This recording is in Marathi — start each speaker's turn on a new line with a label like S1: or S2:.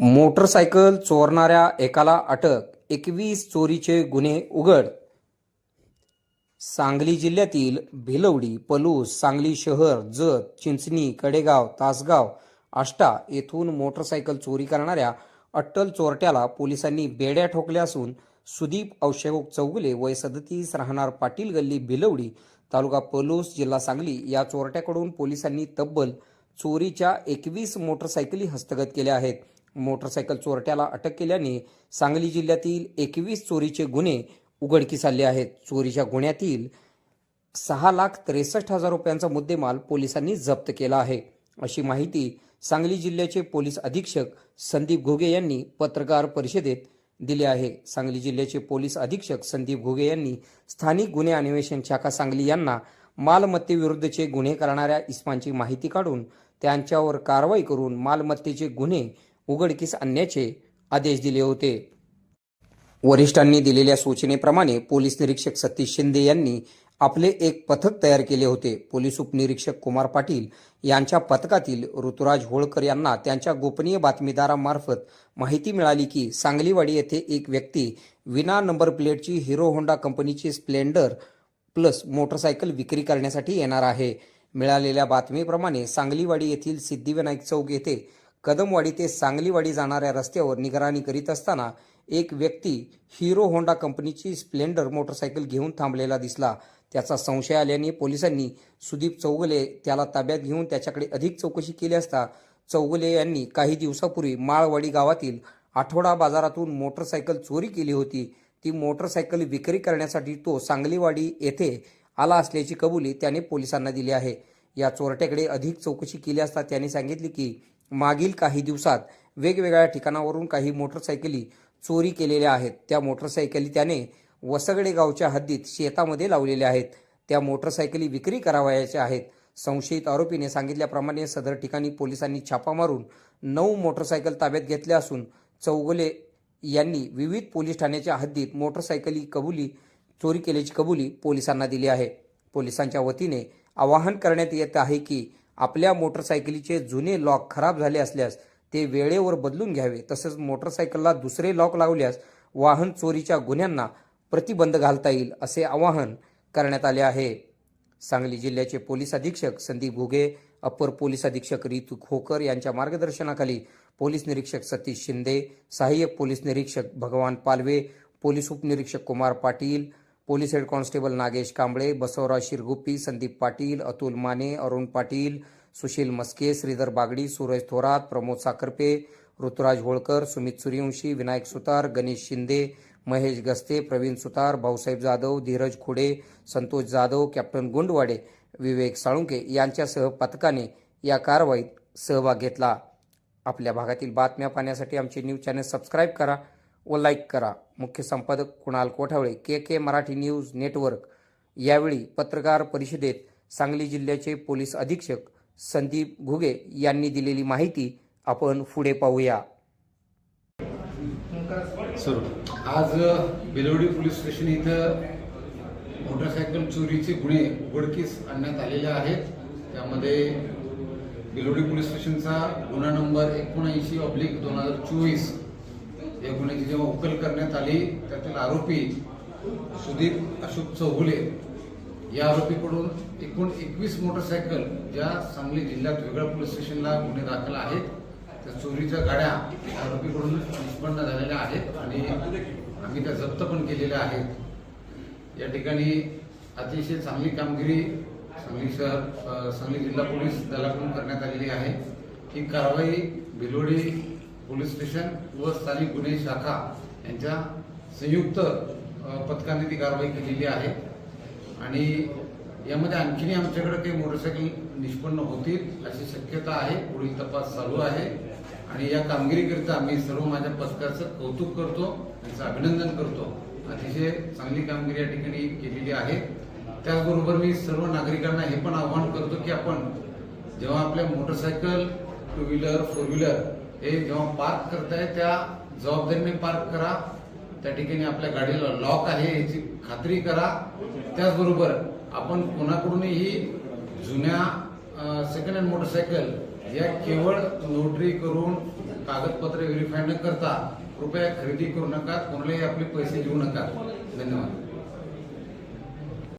S1: motorcycle चोरणाऱ्या एकाला अटक एकवीस चोरीचे गुन्हे उघड. सांगली जिल्ह्यातील भिलवडी पलूस सांगली शहर जत चिंचणी कडेगाव तासगाव आष्टा येथून मोटरसायकल चोरी करणाऱ्या अट्टल चोरट्याला पोलिसांनी बेड्या ठोकल्या असून सुदीप अवशोक चौगुले वय सदतीस राहणार पाटील गल्ली भिलवडी तालुका पलूस जिल्हा सांगली या चोरट्याकडून पोलिसांनी तब्बल चोरीच्या एकवीस मोटरसायकली हस्तगत केल्या आहेत. मोटरसायकल चोरट्याला अटक केल्याने सांगली जिल्ह्यातील एकवीस चोरीचे गुन्हे उघडकीस आले आहेत. चोरीच्या गुन्ह्यातील सहा लाख त्रेसष्ट हजार रुपयांचा मुद्देमाल पोलिसांनी जप्त केला आहे. अशी माहिती सांगली जिल्ह्याचे पोलीस अधीक्षक संदीप घोगे यांनी पत्रकार परिषदेत दिले आहे. सांगली जिल्ह्याचे पोलीस अधीक्षक संदीप घोगे यांनी स्थानिक गुन्हे अन्वेषण शाखा सांगली यांना मालमत्तेविरुद्धचे गुन्हे करणाऱ्या इस्मांची माहिती काढून त्यांच्यावर कारवाई करून मालमत्तेचे गुन्हे उघडकीस आणण्याचे आदेश दिले होते. वरिष्ठांनी दिलेल्या सूचनेप्रमाणे पोलीस निरीक्षक सतीश शिंदे यांनी आपले एक पथक तयार केले होते. पोलीस उपनिरीक्षक कुमार पाटील यांच्या पथकातील ऋतुराज होळकर यांना त्यांच्या गोपनीय बातमीदारामार्फत माहिती मिळाली की सांगलीवाडी येथे एक व्यक्ती विना नंबर प्लेटची हिरो होंडा कंपनीची स्प्लेंडर प्लस मोटरसायकल विक्री करण्यासाठी येणार आहे. मिळालेल्या बातमीप्रमाणे सांगलीवाडी येथील सिद्धिविनायक चौक येथे कदमवाडी ते सांगलीवाडी जाणाऱ्या रस्त्यावर निगराणी करीत असताना एक व्यक्ती हिरो होंडा कंपनीची स्प्लेंडर मोटरसायकल घेऊन थांबलेला दिसला. त्याचा संशय आल्याने पोलिसांनी सुदीप चौगुले त्याला ताब्यात घेऊन त्याच्याकडे अधिक चौकशी केली असता चौगुले यांनी काही दिवसापूर्वी माळवाडी गावातील आठवडा बाजारातून मोटरसायकल चोरी केली होती. ती मोटरसायकल विक्री करण्यासाठी तो सांगलीवाडी येथे आला असल्याची कबुली त्याने पोलिसांना दिली आहे. या चोरट्याकडे अधिक चौकशी केली असता त्याने सांगितले की मागील काही दिवसात वेगवेगळ्या ठिकाणावरून काही मोटरसायकली चोरी केलेल्या आहेत. त्या मोटरसायकली त्याने वसगडे गावच्या हद्दीत शेतामध्ये लावलेल्या आहेत. त्या मोटरसायकली विक्री करावयाच्या आहेत. संशयित आरोपीने सांगितल्याप्रमाणे सदर ठिकाणी पोलिसांनी छापा मारून नऊ मोटरसायकल ताब्यात घेतल्या असून चौगुले यांनी विविध पोलीस ठाण्याच्या हद्दीत मोटरसायकली कबुली चोरी केल्याची कबुली पोलिसांना दिली आहे. पोलिसांच्या वतीने आवाहन करण्यात येत आहे की आपल्या मोटरसायकलीचे जुने लॉक खराब झाले असल्यास ते वेळेवर बदलून घ्यावे. तसंच मोटरसायकलला दुसरे लॉक लावल्यास वाहन चोरीच्या गुन्ह्यांना प्रतिबंध घालता येईल असे आवाहन करण्यात आले आहे. सांगली जिल्ह्याचे पोलीस अधीक्षक संदीप घुगे अप्पर पोलीस अधीक्षक रितू खोकर यांच्या मार्गदर्शनाखाली पोलीस निरीक्षक सतीश शिंदे सहाय्यक पोलीस निरीक्षक भगवान पालवे पोलीस उपनिरीक्षक Kumar Patil police head constable Nagesh Kamble Basavaraj Shirguppi Sandeep Patil Atul Mane Arun Patil Sushil Maske Shridhar Bagdi Suraj Thorat Pramod Sakharpe Rituraj Holkar Sumit Suryavanshi Vinayak Sutar Ganesh Shinde Mahesh Gaste Pravin Sutar Bhausaheb Jadhav Dhiraj Khude Santosh Jadhav captain Gundwade Vivek Salunke यांच्यासह पथकाने या कारवाईत सहभाग घेतला. आपल्या भागातील बातम्या पाहण्यासाठी आमचे न्यूज चॅनल सबस्क्राईब करा. व लाईक करा. मुख्य संपादक Kunal Kothavale K K Marathi news network. यावेळी पत्रकार परिषदेत सांगली जिल्ह्याचे पोलीस अधीक्षक संदीप घुगे यांनी दिलेली माहिती आपण पुढे पाहूया.
S2: सर आज बेलवडी पोलीस स्टेशन इथं मोटरसायकल चोरीचे गुन्हे उघडकीस आणण्यात आलेले आहेत. त्यामध्ये बेलवडी पोलीस स्टेशनचा गुन्हा नंबर एकोणऐंशी ऑब्लिक दोन हजार चोवीस या गुन्ह्याची जेव्हा उकल करण्यात आली त्यातील आरोपी सुदीप अशोक चौगुले या आरोपीकडून एकूण एकवीस मोटरसायकल ज्या सांगली जिल्ह्यात वेगळ्या पोलीस स्टेशनला गुन्हे दाखल आहेत त्या चोरीच्या गाड्या आरोपीकडून निष्पन्न झालेल्या आहेत आणि आम्ही त्या जप्त पण केलेल्या आहेत. या ठिकाणी अतिशय चांगली कामगिरी सांगली शहर सांगली जिल्हा पोलीस दलाकडून करण्यात आलेली आहे. ही कारवाई भिलोडी पोलीस स्टेशन व स्थानिक गुन्हे शाखा यांच्या संयुक्त पथकाने ती कारवाई केलेली आहे. आणि यामध्ये आणखीनही आमच्याकडे काही मोटरसायकल निष्पन्न होतील अशी शक्यता आहे. पुढील तपास चालू आहे. आणि या कामगिरीकरिता मी सर्व माझ्या पथकाचं कौतुक करतो त्यांचं अभिनंदन करतो. अतिशय चांगली कामगिरी या ठिकाणी केलेली आहे. त्याचबरोबर मी सर्व नागरिकांना हे पण आवाहन करतो की आपण जेव्हा आपल्या motorcycle two wheeler four wheeler हे जेव्हा पार्क करताय त्या जबाबदारीने पार्क करा. त्या ठिकाणी आपल्या गाडीला लॉक आहे याची खात्री करा. त्याचबरोबर आपण कोणाकडूनही जुन्या सेकंड हँड मोटरसायकल या केवळ नोटरी करून कागदपत्रे व्हेरीफाय न करता कृपया खरेदी करू नका. कोणालाही आपले पैसे देऊ नका. धन्यवाद.